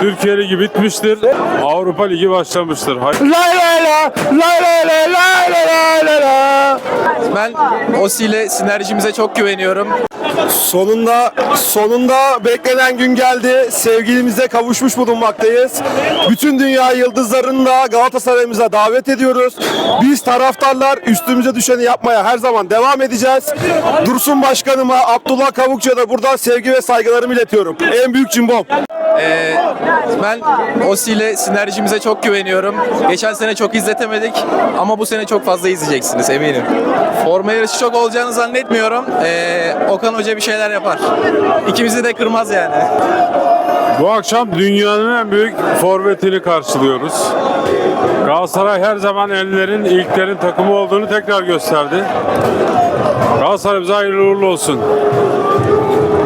Türkiye Ligi bitmiştir. Avrupa Ligi başlamıştır. Hay- Lay lay la, lay lay lay lay lay lay la. Ben Osi ile sinerjimize çok güveniyorum. Sonunda sonunda beklenen gün geldi. Sevgilimize kavuşmuş bulunmaktayız. Bütün dünya yıldızlarını da Galatasaray'ımıza davet ediyoruz. Biz taraftarlar üstümüze düşeni yapmaya her zaman devam edeceğiz. Dursun Başkanıma, Abdullah Kavukçu'ya da buradan sevgi ve saygılarımı iletiyorum. En büyük cimbom. Ee, ben Osi ile sinerjimize çok güveniyorum. Geçen sene çok izletemedik ama bu sene çok fazla izleyeceksiniz eminim. Forma yarışı çok olacağını zannetmiyorum. Ee, Okan Hoca bir şeyler yapar. İkimizi de kırmaz yani. Bu akşam dünyanın en büyük forvetini karşılıyoruz. Galatasaray her zaman enlerin, ilklerin takımı olduğunu tekrar gösterdi. Galatasaray'ımıza hayırlı uğurlu olsun.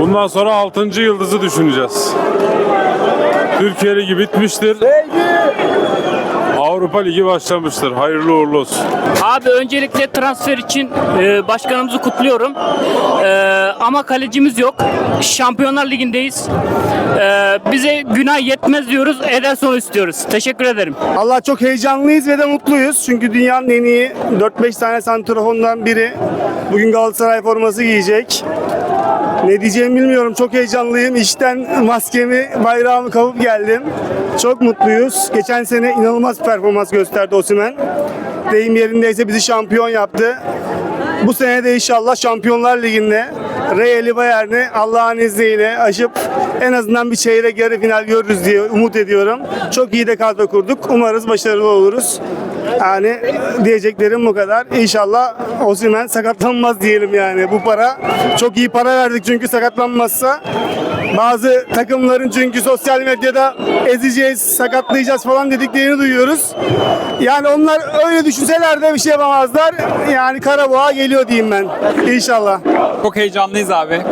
Bundan sonra 6. yıldızı düşüneceğiz. Türkiye Ligi bitmiştir. Avrupa Ligi başlamıştır. Hayırlı uğurlu olsun. Abi öncelikle transfer için e, başkanımızı kutluyorum. E, ama kalecimiz yok. Şampiyonlar Ligi'ndeyiz. E, bize günah yetmez diyoruz. Ederson istiyoruz. Teşekkür ederim. Allah çok heyecanlıyız ve de mutluyuz. Çünkü dünyanın en iyi 4-5 tane santrafondan biri bugün Galatasaray forması giyecek. Ne diyeceğimi bilmiyorum. Çok heyecanlıyım. İşten maskemi, bayrağımı kapıp geldim. Çok mutluyuz. Geçen sene inanılmaz performans gösterdi Osimhen. Deyim yerindeyse bizi şampiyon yaptı. Bu sene de inşallah Şampiyonlar Ligi'nde Real'i Bayern'i Allah'ın izniyle aşıp en azından bir çeyrek yarı final görürüz diye umut ediyorum. Çok iyi de kadro kurduk. Umarız başarılı oluruz. Yani diyeceklerim bu kadar. İnşallah Osimhen sakatlanmaz diyelim yani. Bu para çok iyi para verdik çünkü sakatlanmazsa bazı takımların çünkü sosyal medyada ezeceğiz, sakatlayacağız falan dediklerini duyuyoruz. Yani onlar öyle düşünseler de bir şey yapamazlar. Yani Karaboğa geliyor diyeyim ben. İnşallah. Çok heyecanlıyız abi.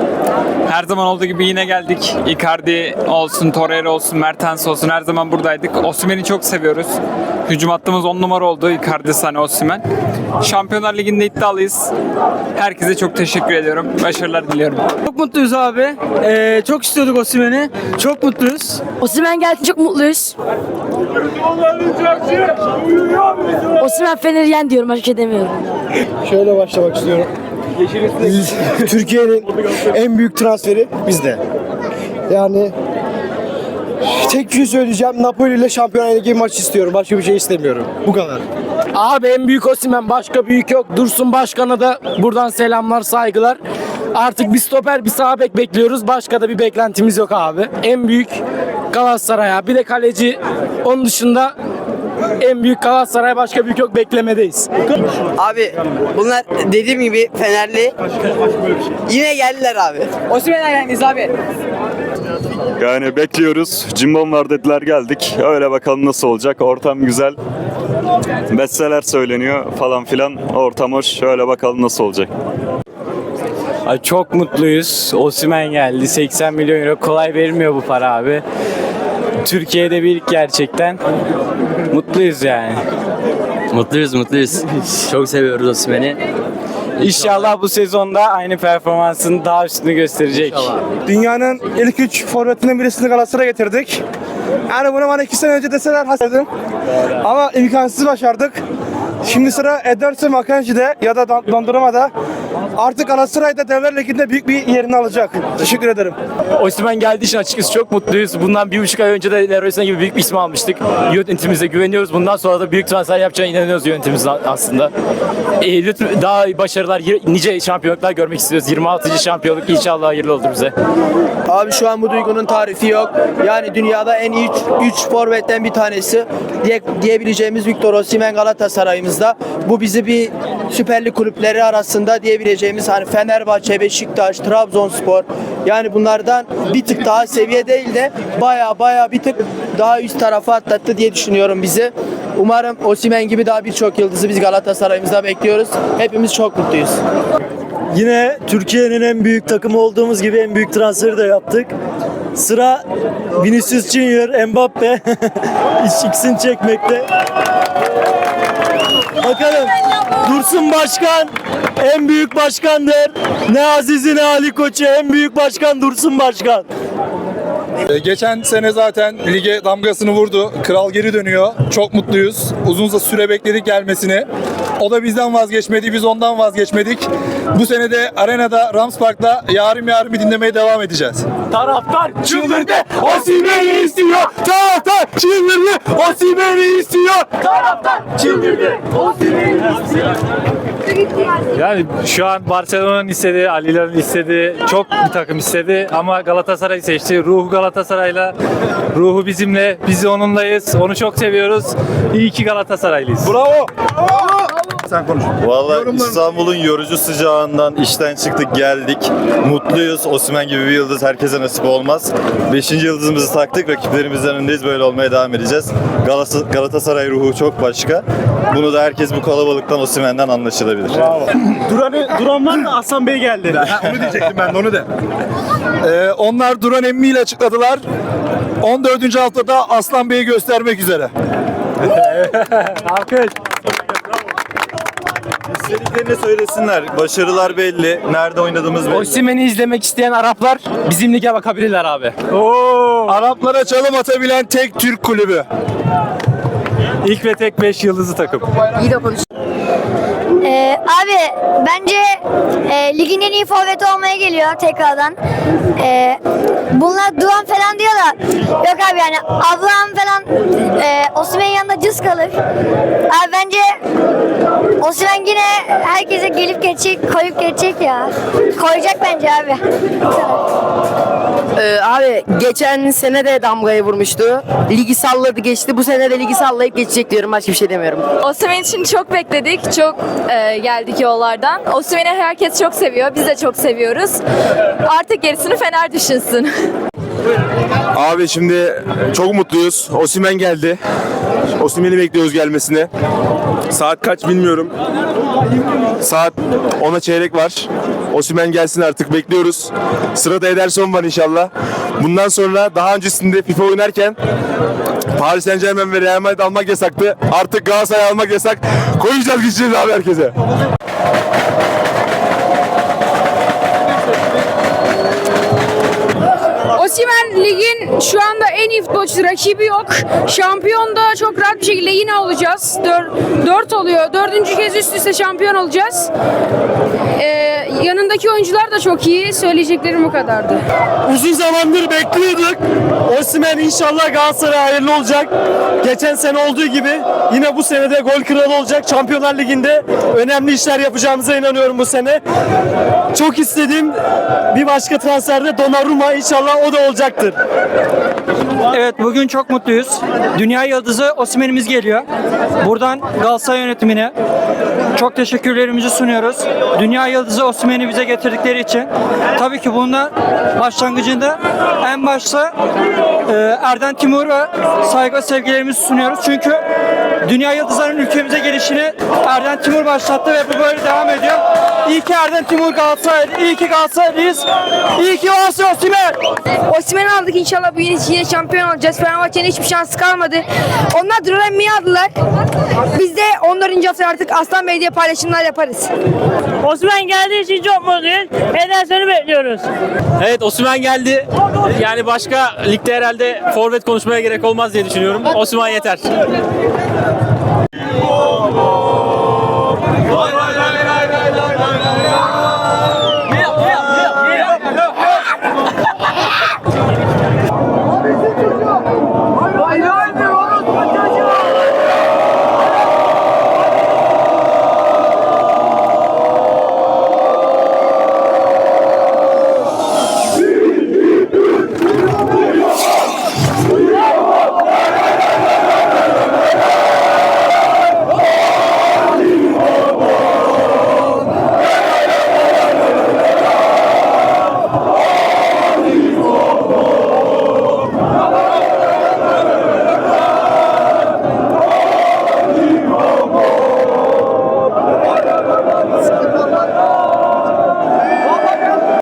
Her zaman olduğu gibi yine geldik. Icardi olsun, Torreira olsun, Mertens olsun her zaman buradaydık. Osimhen'i çok seviyoruz. Hücum hattımız 10 numara oldu. Icardi, Sane, Osimhen. Şampiyonlar Ligi'nde iddialıyız. Herkese çok teşekkür ediyorum. Başarılar diliyorum. Çok mutluyuz abi. Ee, çok istiyorduk Osimhen'i. Çok mutluyuz. Osimhen geldi çok mutluyuz. Osimhen Fener'i yen diyorum başka demiyorum. Şöyle başlamak istiyorum. Türkiye'nin en büyük transferi bizde. Yani tek bir şey söyleyeceğim. Napoli ile Şampiyonlar Ligi maç istiyorum. Başka bir şey istemiyorum. Bu kadar. Abi en büyük Osimhen başka büyük yok. Dursun Başkan'a da buradan selamlar saygılar. Artık bir stoper bir sağ bek bekliyoruz. Başka da bir beklentimiz yok abi. En büyük Galatasaray abi. Bir de kaleci onun dışında en büyük Galatasaray başka büyük yok beklemedeyiz. Abi bunlar dediğim gibi Fenerli. Yine geldiler abi. Osimhen'e geldiniz abi. Yani bekliyoruz. Cimbom var dediler geldik. Öyle bakalım nasıl olacak. Ortam güzel. Besteler söyleniyor falan filan. Ortam hoş. Öyle bakalım nasıl olacak. Ay çok mutluyuz. Osimhen geldi. 80 milyon euro kolay verilmiyor bu para abi. Türkiye'de bir ilk gerçekten. Mutluyuz yani. Mutluyuz mutluyuz. Çok seviyoruz Osimhen'i. İnşallah bu sezonda aynı performansını daha üstünü gösterecek. Dünyanın ilk üç forvetinden birisini Galatasaray'a getirdik. Yani bunu bana iki sene önce deseler hasredim. Ama imkansız başardık. Şimdi sıra Ederson Akanji'de ya da Don- Dondurma'da. Artık Galatasaray'da Devler Ligi'nde büyük bir yerini alacak. Teşekkür ederim. Osimhen geldiği için açıkçası çok mutluyuz. Bundan bir buçuk ay önce de Leroy Sané gibi büyük bir isim almıştık. Yönetimimize güveniyoruz. Bundan sonra da büyük transfer yapacağına inanıyoruz yönetimimiz aslında. E, lütfen daha başarılar, nice şampiyonluklar görmek istiyoruz. 26. şampiyonluk inşallah hayırlı olur bize. Abi şu an bu duygunun tarifi yok. Yani dünyada en iyi 3 forvetten bir tanesi diye, diyebileceğimiz Victor Osimhen Galatasaray'ımızda. Bu bizi bir Süper Lig kulüpleri arasında diyebileceğimiz hani Fenerbahçe, Beşiktaş, Trabzonspor yani bunlardan bir tık daha seviye değil de baya baya bir tık daha üst tarafa atlattı diye düşünüyorum bizi. Umarım Osimhen gibi daha birçok yıldızı biz Galatasaray'ımızda bekliyoruz. Hepimiz çok mutluyuz. Yine Türkiye'nin en büyük takımı olduğumuz gibi en büyük transferi de yaptık. Sıra Vinicius Junior, Mbappe ikisini çekmekte. Bakalım Dursun Başkan en büyük başkandır. Ne Aziz'i ne Ali Koç'u en büyük başkan Dursun Başkan. E, Geçen sene zaten lige damgasını vurdu. Kral geri dönüyor. Çok mutluyuz. Uzun süre bekledik gelmesini. O da bizden vazgeçmedi, biz ondan vazgeçmedik. Bu sene de arenada Rams Park'ta yarım yarım dinlemeye devam edeceğiz. Taraftar çıldırdı. Osimhen'i istiyor. Taraftar çıldırdı. Osimhen'i istiyor. Taraftar çıldırdı. Osimhen'i istiyor. Yani şu an Barcelona'nın istediği, Ali'lerin istediği çok bir takım istedi ama Galatasaray'ı seçti. Ruhu Galatasaray'la, ruhu bizimle, biz onunlayız. Onu çok seviyoruz. İyi ki Galatasaraylıyız. Bravo! Vallahi İstanbul'un yorucu sıcağından işten çıktık geldik. Mutluyuz. Osimhen gibi bir yıldız herkese nasip olmaz. Beşinci yıldızımızı taktık. Rakiplerimizden öndeyiz. Böyle olmaya devam edeceğiz. Galata- Galatasaray ruhu çok başka. Bunu da herkes bu kalabalıktan Osimhen'den anlaşılabilir. Duran, Duran var da Aslan Bey geldi. onu diyecektim ben de onu de. Ee, onlar Duran Emmi ile açıkladılar. 14. haftada Aslan Bey'i göstermek üzere. Alkış. İstediklerini söylesinler. Başarılar belli. Nerede oynadığımız belli. Osimhen'i izlemek isteyen Araplar bizim lige bakabilirler abi. Araplara çalım atabilen tek Türk kulübü. İlk ve tek 5 yıldızlı takım. Ee, abi bence e, ligin en iyi forveti olmaya geliyor tekrardan. Ee, bunlar Duran falan diyor da yok abi yani Abraham falan e, Osimhen'in yanında cız kalır. Abi bence Osimhen yine herkese gelip geçecek, koyup geçecek ya. Koyacak bence abi. Ee, abi geçen sene de damgayı vurmuştu. Ligi salladı geçti. Bu sene de ligi sallayıp geçecek diyorum. Başka bir şey demiyorum. Osimhen için çok bekledik. Çok e, geldik yollardan. Osimhen'i herkes çok seviyor. Biz de çok seviyoruz. Artık gerisini Fener düşünsün. Abi şimdi çok mutluyuz. Osimhen geldi. Osimhen'i bekliyoruz gelmesini. Saat kaç bilmiyorum. Saat 10'a çeyrek var. Osimhen gelsin artık bekliyoruz. Sırada Ederson var inşallah. Bundan sonra daha öncesinde FIFA oynarken Paris Saint Germain ve Real Madrid almak yasaktı. Artık Galatasaray almak yasak. Koyacağız gideceğiz abi herkese. Osimhen ligin şu anda en iyi futbolcusu rakibi yok. Şampiyon da çok rahat bir şekilde yine olacağız. 4 oluyor. Dördüncü kez üst üste şampiyon olacağız. Ee, yanındaki oyuncular da çok iyi. Söyleyeceklerim bu kadardı. Uzun zamandır bekliyorduk. Osimhen inşallah Galatasaray hayırlı olacak. Geçen sene olduğu gibi yine bu sene de gol kralı olacak. Şampiyonlar Ligi'nde önemli işler yapacağımıza inanıyorum bu sene. Çok istediğim bir başka transferde Donnarumma inşallah o da olacaktır. Evet bugün çok mutluyuz. Dünya yıldızı Osimhen'imiz geliyor. Buradan Galatasaray yönetimine çok teşekkürlerimizi sunuyoruz. Dünya yıldızı Osimhen'i bize getirdikleri için. Tabii ki bundan başlangıcında en başta e, Erden Timur'a saygı sevgilerimizi sunuyoruz. Çünkü dünya yıldızlarının ülkemize gelişini Erden Timur başlattı ve bu böyle devam ediyor. İyi ki Erden Timur Galatasaray, iyi ki Galatasaraylıyız. İyi ki varsın Osimhen. Osimhen'i aldık inşallah bu yine, yine şampiyon olacağız. Fenerbahçe'nin hiçbir şansı kalmadı. Onlar Duran'ı aldılar. Biz de 14. hafta artık Aslan Bey diye paylaşımlar yaparız. Osman geldiği için çok mutluyuz. Ederson'u bekliyoruz. Evet Osimhen geldi. Yani başka ligde herhalde forvet konuşmaya gerek olmaz diye düşünüyorum. Osimhen yeter.